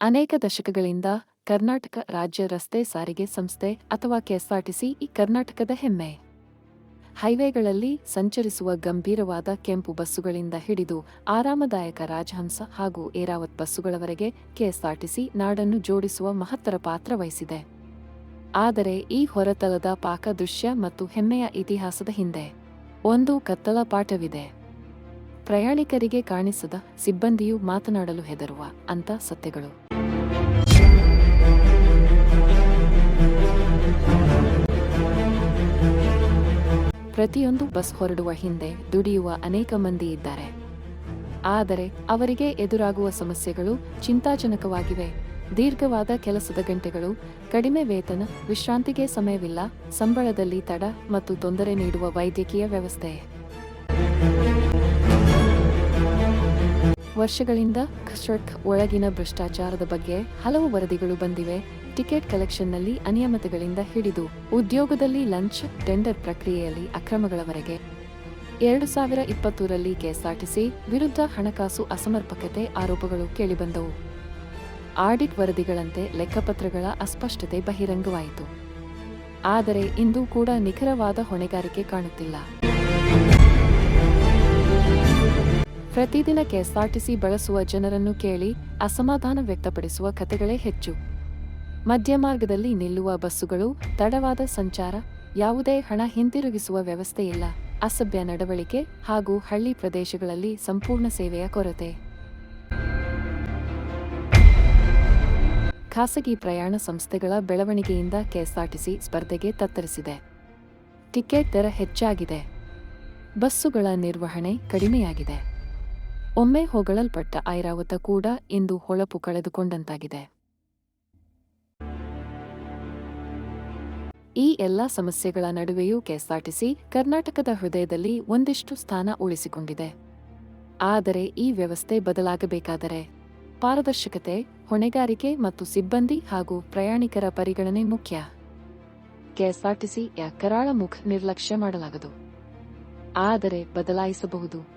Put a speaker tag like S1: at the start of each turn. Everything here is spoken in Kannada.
S1: ಅನೇಕ ದಶಕಗಳಿಂದ ಕರ್ನಾಟಕ ರಾಜ್ಯ ರಸ್ತೆ ಸಾರಿಗೆ ಸಂಸ್ಥೆ ಅಥವಾ ಕೆಎಸ್ಆರ್ಟಿಸಿ ಈ ಕರ್ನಾಟಕದ ಹೆಮ್ಮೆ. ಹೈವೇಗಳಲ್ಲಿ ಸಂಚರಿಸುವ ಗಂಭೀರವಾದ ಕೆಂಪು ಬಸ್ಸುಗಳಿಂದ ಹಿಡಿದು ಆರಾಮದಾಯಕ ರಾಜಹಂಸ ಹಾಗೂ ಏರಾವತ್ ಬಸ್ಸುಗಳವರೆಗೆ ಕೆಎಸ್ಆರ್ಟಿಸಿ ನಾಡನ್ನು ಜೋಡಿಸುವ ಮಹತ್ತರ ಪಾತ್ರ ವಹಿಸಿದೆ. ಆದರೆ ಈ ಹೊರತಲದ ಪಾಕ ದೃಶ್ಯ ಮತ್ತು ಹೆಮ್ಮೆಯ ಇತಿಹಾಸದ ಹಿಂದೆ ಒಂದು ಕತ್ತಲ ಪಾಠವಿದೆ. ಪ್ರಯಾಣಿಕರಿಗೆ ಕಾಣಿಸದ ಸಿಬ್ಬಂದಿಯು ಮಾತನಾಡಲು ಹೆದರುವ ಅಂತ ಸತ್ಯಗಳು. ಪ್ರತಿಯೊಂದು ಬಸ್ ಹೊರಡುವ ಹಿಂದೆ ದುಡಿಯುವ ಅನೇಕ ಮಂದಿ ಇದ್ದಾರೆ. ಆದರೆ ಅವರಿಗೆ ಎದುರಾಗುವ ಸಮಸ್ಯೆಗಳು ಚಿಂತಾಜನಕವಾಗಿವೆ. ದೀರ್ಘವಾದ ಕೆಲಸದ ಗಂಟೆಗಳು, ಕಡಿಮೆ ವೇತನ, ವಿಶ್ರಾಂತಿಗೆ ಸಮಯವಿಲ್ಲ, ಸಂಬಳದಲ್ಲಿ ತಡ ಮತ್ತು ತೊಂದರೆ ನೀಡುವ ವೈದ್ಯಕೀಯ ವ್ಯವಸ್ಥೆ. ವರ್ಷಗಳಿಂದ ಖಸ್ಟ್ರಕ್ ಒಳಗಿನ ಭ್ರಷ್ಟಾಚಾರದ ಬಗ್ಗೆ ಹಲವು ವರದಿಗಳು ಬಂದಿವೆ. ಟಿಕೆಟ್ ಕಲೆಕ್ಷನ್ನಲ್ಲಿ ಅನಿಯಮಿತಗಳಿಂದ ಹಿಡಿದು ಉದ್ಯೋಗದಲ್ಲಿ ಲಂಚ್, ಟೆಂಡರ್ ಪ್ರಕ್ರಿಯೆಯಲ್ಲಿ ಅಕ್ರಮಗಳವರೆಗೆ ಎರಡು ಸಾವಿರ ಇಪ್ಪತ್ತೂರಲ್ಲಿ ಕೆಎಸ್ಆರ್ಟಿಸಿ ವಿರುದ್ಧ ಹಣಕಾಸು ಅಸಮರ್ಪಕತೆ ಆರೋಪಗಳು ಕೇಳಿಬಂದವು. ಆಡಿಟ್ ವರದಿಗಳಂತೆ ಲೆಕ್ಕಪತ್ರಗಳ ಅಸ್ಪಷ್ಟತೆ ಬಹಿರಂಗವಾಯಿತು. ಆದರೆ ಇಂದು ಕೂಡ ನಿಖರವಾದ ಹೊಣೆಗಾರಿಕೆ ಕಾಣುತ್ತಿಲ್ಲ. ಪ್ರತಿದಿನ ಕೆಎಸ್ಆರ್ಟಿಸಿ ಬಳಸುವ ಜನರನ್ನು ಕೇಳಿ ಅಸಮಾಧಾನ ವ್ಯಕ್ತಪಡಿಸುವ ಕಥೆಗಳೇ ಹೆಚ್ಚು. ಮಧ್ಯಮಾರ್ಗದಲ್ಲಿ ನಿಲ್ಲುವ ಬಸ್ಸುಗಳು, ತಡವಾದ ಸಂಚಾರ, ಯಾವುದೇ ಹಣ ಹಿಂದಿರುಗಿಸುವ ವ್ಯವಸ್ಥೆಯಿಲ್ಲ ಅಸಭ್ಯ ನಡವಳಿಕೆ ಹಾಗೂ ಹಳ್ಳಿ ಪ್ರದೇಶಗಳಲ್ಲಿ ಸಂಪೂರ್ಣ ಸೇವೆಯ ಕೊರತೆ. ಖಾಸಗಿ ಪ್ರಯಾಣ ಸಂಸ್ಥೆಗಳ ಬೆಳವಣಿಗೆಯಿಂದ ಕೆಎಸ್ಆರ್ಟಿಸಿ ಸ್ಪರ್ಧೆಗೆ ತತ್ತರಿಸಿದೆ. ಟಿಕೆಟ್ ದರ ಹೆಚ್ಚಾಗಿದೆ. ಬಸ್ಸುಗಳ ನಿರ್ವಹಣೆ ಕಡಿಮೆಯಾಗಿದೆ. ಒಮ್ಮೆ ಹೊಗಳಲ್ಪಟ್ಟ ಐರಾವತ ಕೂಡ ಇಂದು ಹೊಳಪು ಕಳೆದುಕೊಂಡಂತಾಗಿದೆ. ಈ ಎಲ್ಲ ಸಮಸ್ಯೆಗಳ ನಡುವೆಯೂ ಕೆಎಸ್ಆರ್ಟಿಸಿ ಕರ್ನಾಟಕದ ಹೃದಯದಲ್ಲಿ ಒಂದಿಷ್ಟು ಸ್ಥಾನ ಉಳಿಸಿಕೊಂಡಿದೆ. ಆದರೆ ಈ ವ್ಯವಸ್ಥೆ ಬದಲಾಗಬೇಕಾದರೆ ಪಾರದರ್ಶಕತೆ, ಹೊಣೆಗಾರಿಕೆ ಮತ್ತು ಸಿಬ್ಬಂದಿ ಹಾಗೂ ಪ್ರಯಾಣಿಕರ ಪರಿಗಣನೆ ಮುಖ್ಯ. ಕೆಎಸ್ಆರ್ಟಿಸಿ ಯ ಕರಾಳ ಮುಖ ನಿರ್ಲಕ್ಷ್ಯ ಮಾಡಲಾಗದು. ಆದರೆ ಬದಲಾಯಿಸಬಹುದು.